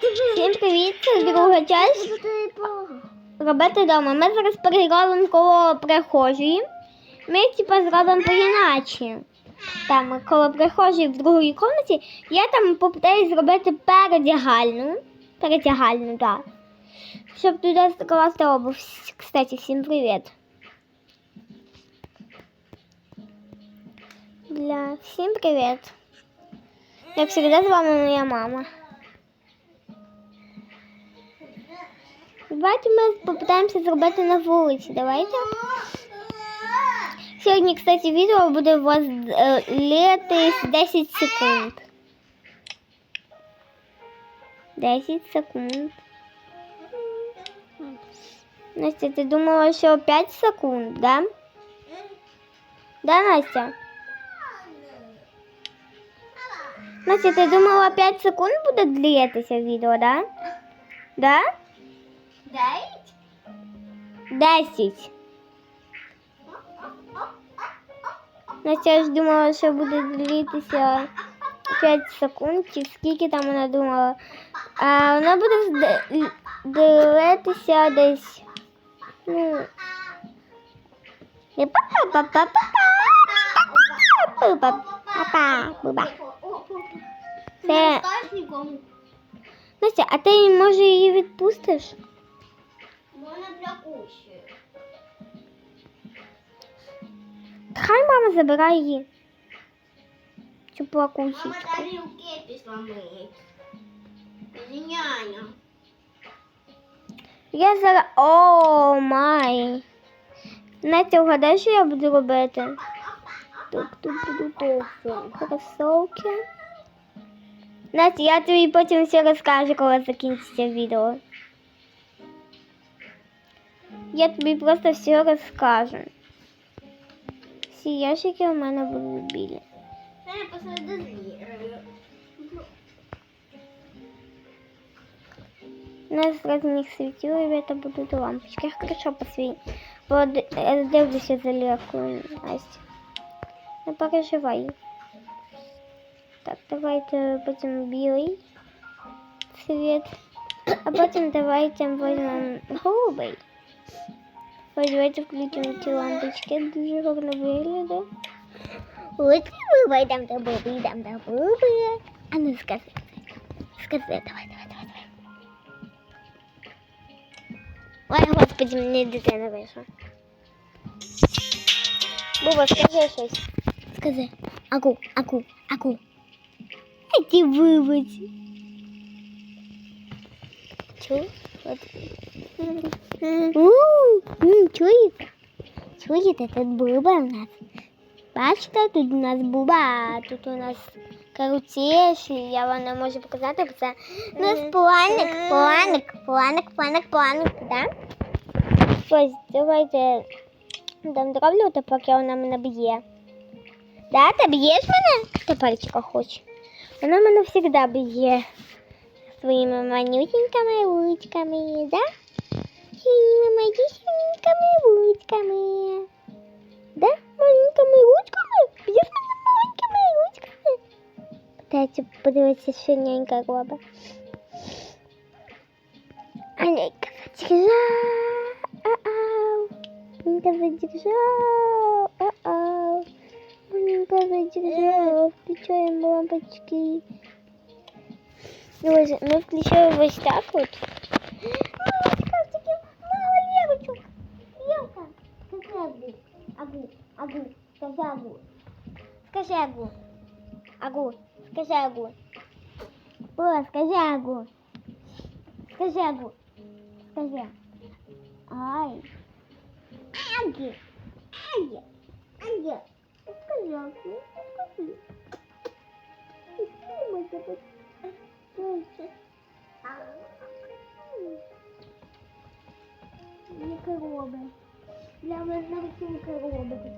Всім привіт! Це друга часть робити вдома. Ми зараз переробимо коло прихожої. Ми типа зробимо по-іначе. Там коло прихожої в другій кімнаті. Я там попитаюсь зробити передягальну. Передягальну, так. Щоб туди скласти обувь. Кстати, всім привіт. Для всім привіт. Як завжди, з вами моя мама. Давайте ми попитаємося зробити на вулиці. Давайте. Сьогодні, кстати, відео буде у вас е, летись 10 секунд. 10 секунд. Настя, ти думала, що 5 секунд, да? Да, Настя? Настя, ти думала 5 секунд буде длитися відео, да? Да? Дев'ять. Десять. Настя ну, я ж думала, що буде ділитися пять секунд, чи скільки там вона думала. А вона буде дивитися десь. Ну. Це... Настя, а ти може її відпустиш? мама забирає її. Цю плакусічку. Мама тарілки пішла мить. Няня. Я зараз. О, май. Настя, угадай, що я буду робити? Тук-тук-тук-тук. Кросовки. Настя, я тобі потім все розкажу, коли закінчиться відео. Я тобі просто все розкажу. Всі ящики у мене будуть білі. Це я посередині. звірю. У нас разных светил, ребята, будут лампочки. Я хорошо посветить. Дивлюся за легкую, Настя. Не переживай. Так, давайте потім білий світ. А потім давайте візьмемо голубий. Ось давайте включимо ці лампочки. Дуже гарно виглядає. Ось ми йдемо до буби, йдемо до буби. А ну скажи. Скажи, давай, давай, давай, давай. Ой, господи, мені дитина вийшла. Буба, скажи щось. Скажи. Аку, аку, аку. Ай ти вибач. Чу? От. У, м, Чуєте? Чуєте, тут буба у нас. Бачите, тут у нас буба, тут у нас каруцеші, я вам не можу показати, бо це у нас планик, планик, планик, планик, планик, да? Ось, давайте там зроблю, то поки вона мене б'є. Да, ти б'єш мене? Пальчика хоче. Вона мене завжди б'є своїми манюсенькими ручками, да? Своїми манюсенькими ручками. Да? Маленькими ручками? Б'єш мене маленькими ручками? Питається подивитися, що нянька робить. А нянька задержала. Ау. Нянька задержала. Ау. Нянька задержала. Включаем лампочки. Ось, ми включаємо ось так от. Мало Левочек. Левка. Скажи агу. Агу. Агу. Скажи агу. Скажи агу. Агу. Скажи агу. О, скажи агу. Скажи агу. Скажи. Ай. Аги. Аги. Аги. Скажи агу. Скажи. Скажи. Мікроби. Для мене всі мікроби тут.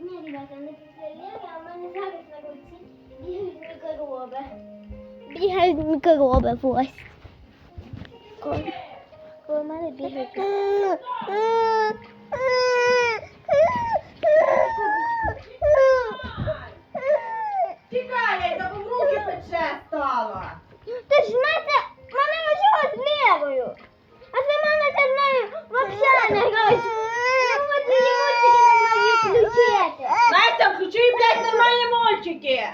Ні, ребята, не після а в мене зараз на руці бігають мікроби. Бігають мікроби, ось. Коли, коли в мене бігають. Тікай, я й в руки пече стала. ж Настя, мене лишила з Лерою. А сама Настя з нею взагалі не грає. Ну от ці мультики нормальні включити. Настя, включи, блядь, нормальні мультики.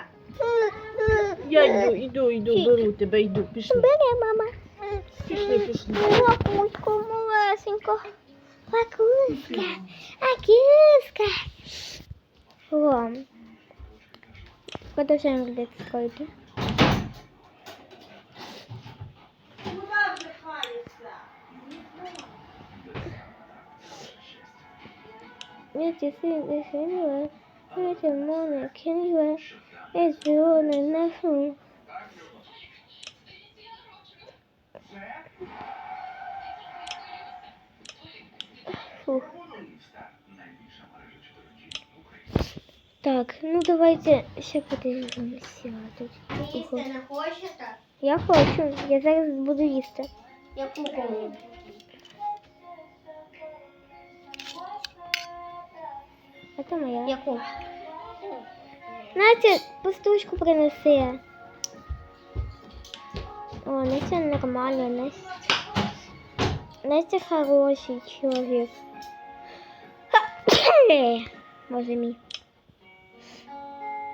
Я йду, йду, йду, беру тебе, йду, пішли. Бери, мама. Пішли, пішли. Лакусько, малесенько. Лакуська, акуська. О. Продовжуємо глядати скільки. Эти сыны сынула, эти моны кинула, эти оны нахну. Фух. Так, ну давайте ще подивимося тут. Їсти не хочете? Я хочу, я зараз буду їсти. Яку колу? Це моя. Яку? Настя, пастушку принеси. О, Настя нормально, Настя. Настя хороший чоловік. Боже мій.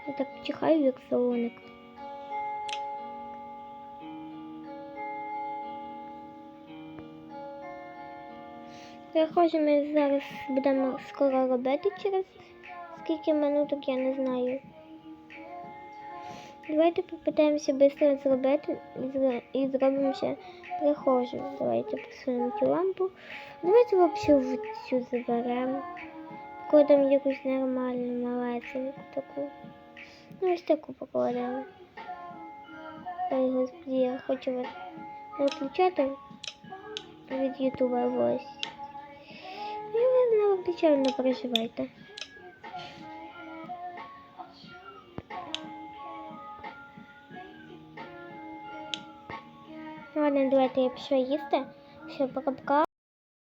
Я так чихаю, як солоник. Хочу, ми зараз будемо скоро робити через скільки минуток, я не знаю. Давайте попитаємося швидко зробити і зро- і зробимо ще прихожу. Давайте посунемо цю лампу. Давайте взагалі в цю заберемо. Кладемо якусь нормальну малесеньку таку. Ну ось таку покладемо. Ой, господи, я хочу вас виключати від Ютуба ось. Виключаю, не переживайте. Ладно, давайте я пішла їсти. Все, пока-пока.